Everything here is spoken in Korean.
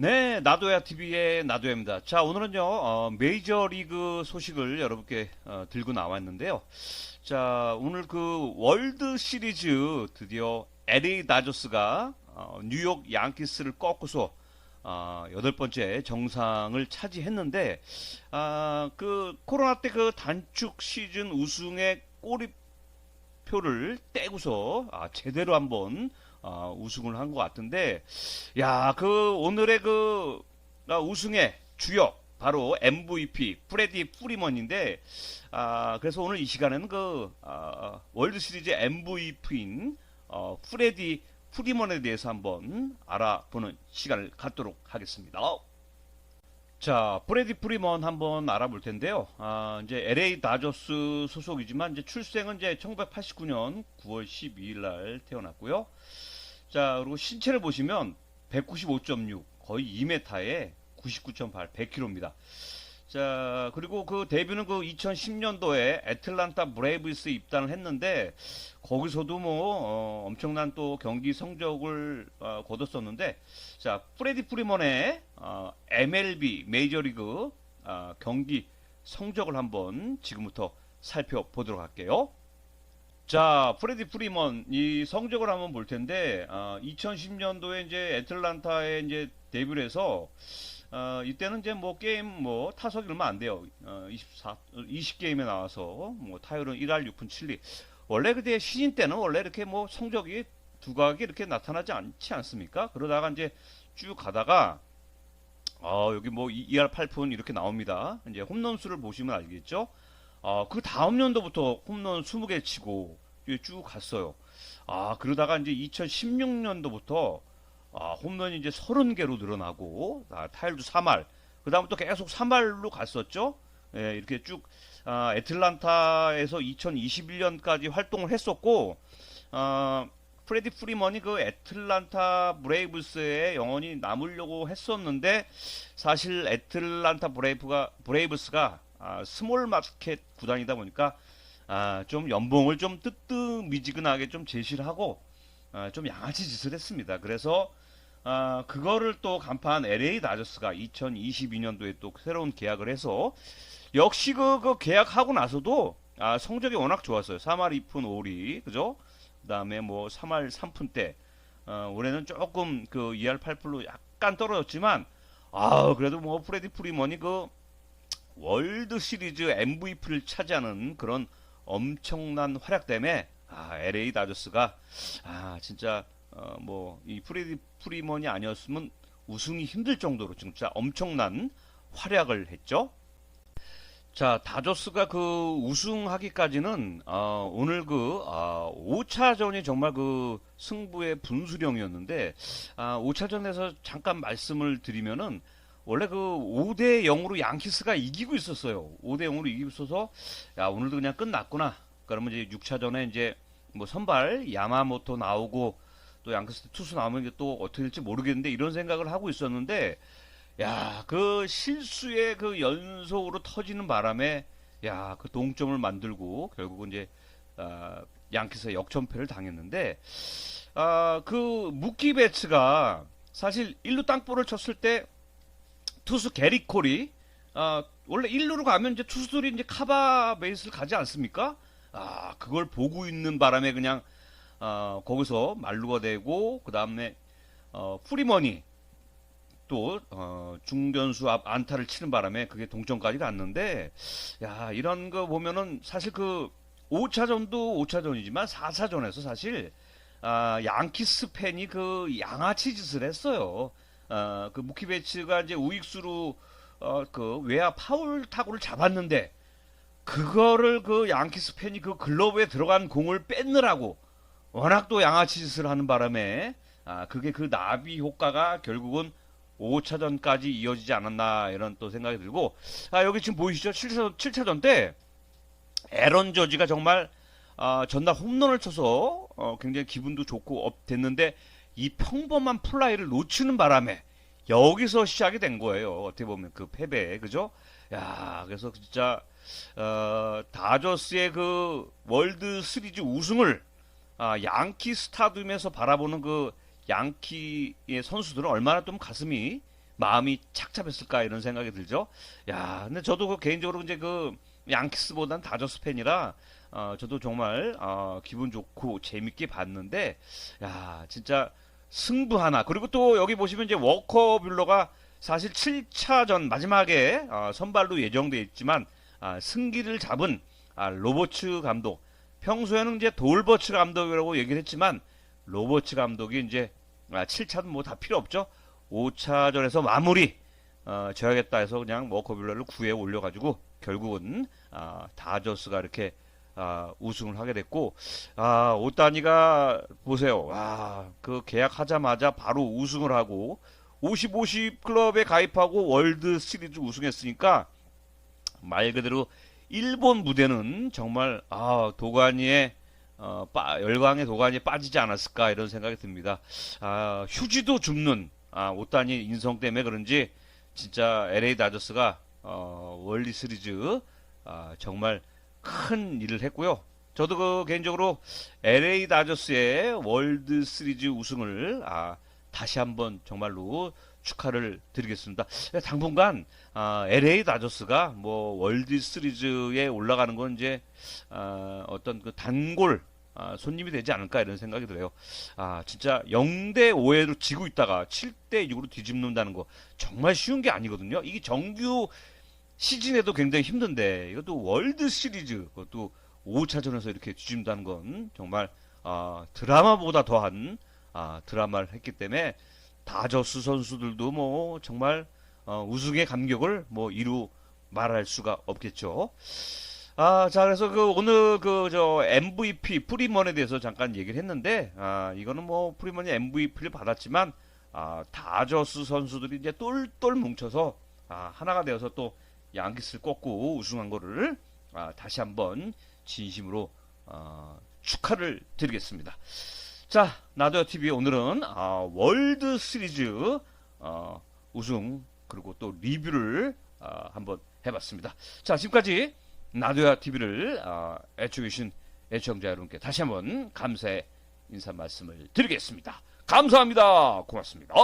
네, 나도야 TV의 나도야입니다. 자, 오늘은요, 어, 메이저 리그 소식을 여러분께 어, 들고 나왔는데요. 자, 오늘 그 월드 시리즈 드디어 LA 다저스가 어, 뉴욕 양키스를 꺾고서 어, 여덟 번째 정상을 차지했는데, 아, 그 코로나 때 그 단축 시즌 우승의 꼬리 표를 떼고서 아, 제대로 한번 어, 우승을 한 것 같은데, 야, 그 오늘의 그 아, 우승의 주역 바로 MVP 프레디 프리먼인데, 아, 그래서 오늘 이 시간에는 그 아, 월드 시리즈 MVP인 어, 프레디 프리먼에 대해서 한번 알아보는 시간을 갖도록 하겠습니다. 자, 프레디 프리먼 한번 알아볼 텐데요. 아, 이제 LA 다저스 소속이지만 이제 출생은 이제 1989년 9월 12일 날 태어났고요. 자, 그리고 신체를 보시면 195.6, 거의 2m에 99.8, 100kg입니다. 자, 그리고 그 데뷔는 그 2010년도에 애틀란타 브레이브스에 입단을 했는데, 거기서도 뭐, 어, 엄청난 또 경기 성적을 어, 거뒀었는데, 자, 프레디 프리먼의 어, MLB 메이저리그 어, 경기 성적을 한번 지금부터 살펴보도록 할게요. 자, 프레디 프리먼 이 성적을 한번 볼 텐데, 어, 2010년도에 이제 애틀란타에 이제 데뷔를 해서 어, 이때는 이제 뭐 게임 뭐 타석이 얼마 안 돼요. 어, 24, 20게임에 나와서 뭐 타율은 1할 6푼 7리. 원래 그때 신인 때는 원래 이렇게 뭐 성적이 두각이 이렇게 나타나지 않지 않습니까? 그러다가 이제 쭉 가다가 어, 여기 뭐 2할 8푼 이렇게 나옵니다. 이제 홈런 수를 보시면 알겠죠? 어, 그 다음 연도부터 홈런 20개 치고 쭉 갔어요. 아, 그러다가 이제 2016년도부터 아, 홈런이 이제 30개로 늘어나고 아, 타율도 3할. 그다음부터 계속 3할로 갔었죠. 예, 이렇게 쭉 아, 애틀란타에서 2021년까지 활동을 했었고 아, 프레디 프리먼이 그 애틀란타 브레이브스에 영원히 남으려고 했었는데 사실 애틀란타 브레이브가 브레이브스가 아, 스몰 마켓 구단이다 보니까 아, 좀 연봉을 좀 뜨뜻미지근하게 좀 제시를 하고 아, 좀 양아치 짓을 했습니다. 그래서 아, 그거를 또 간파한 LA 다저스가 2022년도에 또 새로운 계약을 해서 역시 그, 그 계약하고 나서도 아, 성적이 워낙 좋았어요. 3할 2푼 5리 그죠? 그다음에 뭐 3할 3푼 대 어, 올해는 조금 그 2할 8푼로 약간 떨어졌지만 아 그래도 뭐 프레디 프리먼이 그 월드 시리즈 MVP를 차지하는 그런 엄청난 활약 때문에 아, LA 다저스가 아 진짜 어, 뭐이 프레디 프리먼이 아니었으면 우승이 힘들 정도로 진짜 엄청난 활약을 했죠. 자, 다저스가 그 우승하기까지는 어, 오늘 그 아, 5차전이 정말 그 승부의 분수령이었는데 아, 5차전에서 잠깐 말씀을 드리면은 원래 그 5대 0으로 양키스가 이기고 있었어요. 5대 0으로 이기고 있어서 야, 오늘도 그냥 끝났구나. 그러면 이제 6차전에 이제 뭐 선발 야마모토 나오고 또 양키스 투수 나오면 이게 또 어떻게 될지 모르겠는데 이런 생각을 하고 있었는데 야, 그 실수의 그 연속으로 터지는 바람에 야, 그 동점을 만들고 결국은 이제 아, 양키스의 역전패를 당했는데 아, 그 무키 베츠가 사실 1루 땅볼을 쳤을 때 투수 게리 콜이 아, 원래 1루로 가면 이제 투수들이 이제 카바 베이스를 가지 않습니까? 아, 그걸 보고 있는 바람에 그냥 어, 거기서 말루가 되고 그 다음에 어, 프리머니 또 어, 중견수 앞 안타를 치는 바람에 그게 동점까지 갔는데 야 이런 거 보면은 사실 그 5차전도 5차전이지만 4차전에서 사실 아, 양키스 팬이 그 양아치 짓을 했어요. 어, 그 무키베츠가 이제 우익수로 어, 그 외야 파울 타구를 잡았는데 그거를 그 양키스 팬이 그 글러브에 들어간 공을 뺏느라고 워낙 또 양아치 짓을 하는 바람에 아, 그게 그 나비 효과가 결국은 5차전까지 이어지지 않았나 이런 또 생각이 들고 아, 여기 지금 보이시죠? 7차전, 7차전 때 에런 저지가 정말 아, 전날 홈런을 쳐서 어, 굉장히 기분도 좋고 업 됐는데 이 평범한 플라이를 놓치는 바람에 여기서 시작이 된 거예요. 어떻게 보면 그 패배, 그죠? 야, 그래서 진짜 어, 다저스의 그 월드 시리즈 우승을 아, 양키 스타디움에서 바라보는 그 양키의 선수들은 얼마나 좀 가슴이 마음이 착잡했을까 이런 생각이 들죠. 야, 근데 저도 그 개인적으로 이제 그 양키스보단 다저스 팬이라 어, 저도 정말 어, 기분 좋고 재밌게 봤는데 야, 진짜 승부 하나. 그리고 또 여기 보시면 이제 워커 뷰러가 사실 7차전 마지막에 어, 선발로 예정돼 있지만 아, 승기를 잡은 아, 로버츠 감독. 평소에는 이제 돌버츠 감독이라고 얘기를 했지만 로버츠 감독이 이제 아, 7차는 뭐 다 필요 없죠. 5차전에서 마무리 어, 져야겠다 해서 그냥 워커빌러를 9에 올려가지고 결국은 아, 다저스가 이렇게 아, 우승을 하게 됐고 아, 오따니가 보세요. 와, 그 계약하자마자 바로 우승을 하고 50, 50 클럽에 가입하고 월드 시리즈 우승했으니까 말 그대로 일본 무대는 정말 아, 도가니의 어, 빠- 열광의 도가니에 빠지지 않았을까 이런 생각이 듭니다. 아, 휴지도 줍는 아, 오따니 인성 때문에 그런지 진짜 LA 다저스가 어, 월드 시리즈 아, 정말 큰 일을 했고요. 저도 그 개인적으로 LA 다저스의 월드 시리즈 우승을 아, 다시 한번 정말로 축하를 드리겠습니다. 당분간 아, LA 다저스가 뭐 월드 시리즈에 올라가는 건 이제 아, 어떤 그 단골 아, 손님이 되지 않을까 이런 생각이 들어요. 아, 진짜 0대 5로 지고 있다가 7대 6으로 뒤집는다는 거 정말 쉬운 게 아니거든요. 이게 정규 시즌에도 굉장히 힘든데 이것도 월드 시리즈 그것도 5차전에서 이렇게 뒤집는다는 건 정말 아, 드라마보다 더한 아, 드라마를 했기 때문에 다저스 선수들도 뭐 정말 어, 우승의 감격을 뭐 이루 말할 수가 없겠죠. 아, 자, 그래서 그 오늘 그 저 MVP 프리먼에 대해서 잠깐 얘기를 했는데, 아, 이거는 뭐 프리먼이 MVP를 받았지만, 아, 다저스 선수들이 이제 똘똘 뭉쳐서, 아, 하나가 되어서 또 양키스를 꺾고 우승한 거를, 아, 다시 한번 진심으로, 아, 축하를 드리겠습니다. 자, 나도야 TV 오늘은, 아, 월드 시리즈, 어, 우승, 그리고 또 리뷰를, 아, 한번 해봤습니다. 자, 지금까지 나도야 TV를 애청해주신 애청자 여러분께 다시 한번 감사의 인사 말씀을 드리겠습니다. 감사합니다. 고맙습니다.